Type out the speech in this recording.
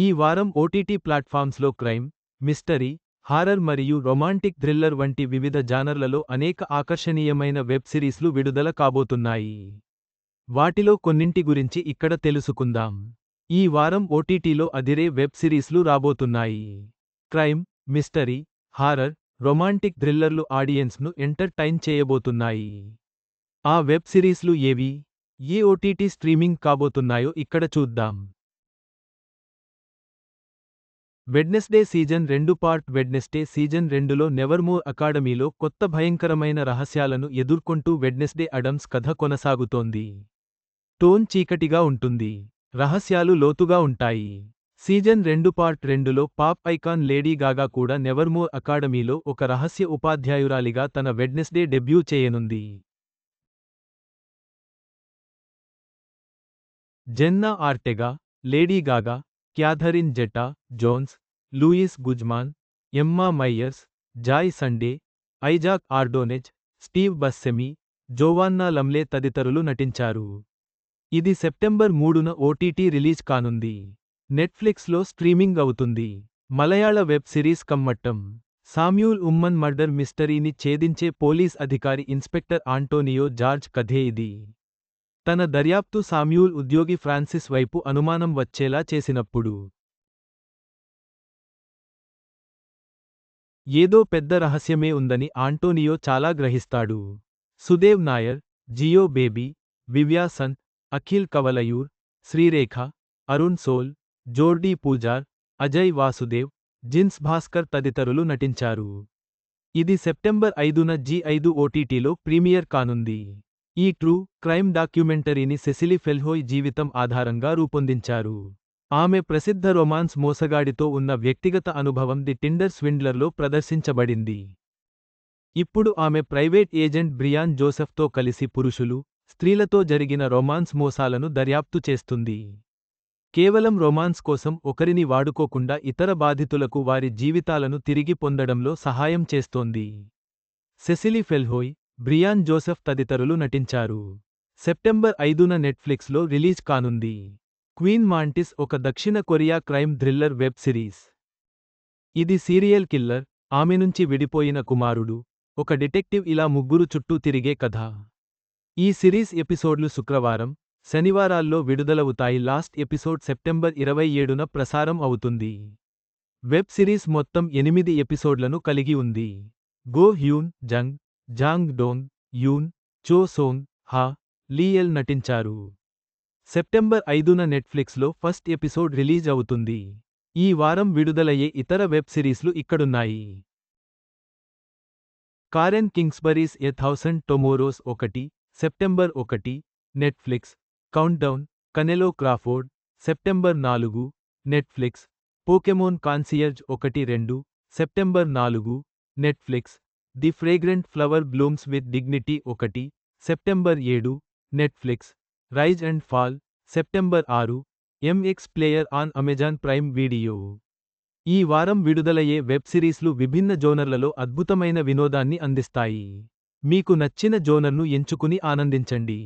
ఈ వారం ఓటీటీ ప్లాట్ఫామ్స్లో క్రైమ్ మిస్టరీ హారర్ మరియు రొమాంటిక్ థ్రిల్లర్ వంటి వివిధ జానర్లలో అనేక ఆకర్షణీయమైన వెబ్ సిరీస్లు విడుదల కాబోతున్నాయి. వాటిలో కొన్నింటి గురించి ఇక్కడ తెలుసుకుందాం. ఈ వారం ఓటీటీలో అదిరే వెబ్ సిరీస్లు రాబోతున్నాయి. క్రైమ్ మిస్టరీ హారర్ రొమాంటిక్ థ్రిల్లర్లు ఆడియన్స్ను ఎంటర్టైన్ చేయబోతున్నాయి. ఆ వెబ్ సిరీస్లు ఏవి? ఏ ఓటీటీ స్ట్రీమింగ్ కాబోతున్నాయో ఇక్కడ చూద్దాం. వెడ్నెస్డే సీజన్ రెండు పార్ట్ వెడ్నెస్డే సీజన్ రెండులో నెవర్మోర్ అకాడమీలో కొత్త భయంకరమైన రహస్యాలను ఎదుర్కొంటూ వెడ్నెస్డే అడమ్స్ కథ కొనసాగుతోంది. టోన్ చీకటిగా ఉంటుంది. రహస్యాలు లోతుగా ఉంటాయి. సీజన్ రెండు పార్ట్ రెండులో పాప్ ఐకాన్ లేడీ గాగా కూడా నెవర్మోర్ అకాడమీలో ఒక రహస్య ఉపాధ్యాయురాలిగా తన వెడ్నెస్డే డెబ్యూ చేయనుంది. Jenna Ortega Lady Gaga Catherine Zeta Jones Luis Guzman Emma Myers Joy Sunday Isaac Ordonez Steve Buscemi Joanna Lumley తదితరులు నటించారు. ఇది సెప్టెంబర్ మూడున ఓటీటీ రిలీజ్ కానుంది. నెట్ఫ్లిక్స్లో స్ట్రీమింగ్ అవుతుంది. Malayala web series Kammattam. Samuel Oommen murder మిస్టరీని ఛేదించే police అధికారి inspector Antonio George కథే ఇది. తన దర్యాప్తు సామ్యూల్ ఉద్యోగి ఫ్రాన్సిస్ వైపు అనుమానం వచ్చేలా చేసినప్పుడు. ఏదో పెద్ద రహస్యమే ఉందని ఆంటోనియో చాలా గ్రహిస్తాడు. సుదేవ్ నాయర్ జియో బేబీ వివ్యా సంత్ అఖిల్ కవలయూర్ శ్రీరేఖ అరుణ్ సోల్ జోర్డీ పూజార్ అజయ్ వాసుదేవ్ జిన్స్ భాస్కర్ తదితరులు నటించారు. ఇది సెప్టెంబర్ ఐదున జీ ఐదు ఓటీటీలో ప్రీమియర్ కానుంది. ఈ ట్రూ క్రైమ్ డాక్యుమెంటరీని సెసిలి ఫెల్హోయ్ జీవితం ఆధారంగా రూపొందించారు. ఆమె ప్రసిద్ధ రొమాన్స్ మోసగాడితో ఉన్న వ్యక్తిగత అనుభవం ది టిండర్ స్విండ్లర్లో ప్రదర్శించబడింది. ఇప్పుడు ఆమె ప్రైవేట్ ఏజెంట్ బ్రియాన్ జోసెఫ్తో కలిసి పురుషులు స్త్రీలతో జరిగిన రొమాన్స్ మోసాలను దర్యాప్తు చేస్తుంది. కేవలం రొమాన్స్ కోసం ఒకరిని వాడుకోకుండా ఇతర బాధితులకు వారి జీవితాలను తిరిగి పొందడంలో సహాయం చేస్తోంది. సెసిలి ఫెల్హోయ్ బ్రియాన్ జోసెఫ్ తదితరులు నటించారు. సెప్టెంబర్ ఐదున నెట్ఫ్లిక్స్లో రిలీజ్ కానుంది. క్వీన్ మాంటిస్ ఒక దక్షిణ Korea crime thriller web series. ఇది సీరియల్ కిల్లర్ ఆమె నుంచి విడిపోయిన కుమారుడు ఒక డిటెక్టివ్ ఇలా ముగ్గురు చుట్టూ తిరిగే కథ. ఈ సిరీస్ ఎపిసోడ్లు శుక్రవారం శనివారాల్లో విడుదలవుతాయి లాస్ట్ ఎపిసోడ్ సెప్టెంబర్ ఇరవై ఏడున ప్రసారం అవుతుంది. వెబ్ సిరీస్ మొత్తం ఎనిమిది ఎపిసోడ్లను కలిగి ఉంది. Go Hyun Jung Jang Dong Yoon Cho Song హా లీయల్ నటించారు. సెప్టెంబర్ ఐదున నెట్ఫ్లిక్స్లో ఫస్ట్ ఎపిసోడ్ రిలీజ్ అవుతుంది. ఈ వారం విడుదలయ్యే ఇతర వెబ్ సిరీస్లు ఇక్కడున్నాయి. కారెన్ కింగ్స్బరీస్ ఎ థౌసండ్ టొమోరోస్ ఒకటి సెప్టెంబర్ ఒకటి Netflix countdown Canelo Crawford September నాలుగు నెట్ఫ్లిక్స్ పోకెమోన్ కాన్సియర్జ్ ఒకటి రెండు సెప్టెంబర్ నాలుగు Netflix the fragrant flower blooms with dignity ఒకటి సెప్టెంబర్ ఏడు Netflix rise and fall September ఆరు MX player on Amazon prime video. ఈ వారం విడుదలయ్యే వెబ్ సిరీస్లు విభిన్న జోనర్లలో అద్భుతమైన వినోదాన్ని అందిస్తాయి. మీకు నచ్చిన జోనర్ను ఎంచుకుని ఆనందించండి.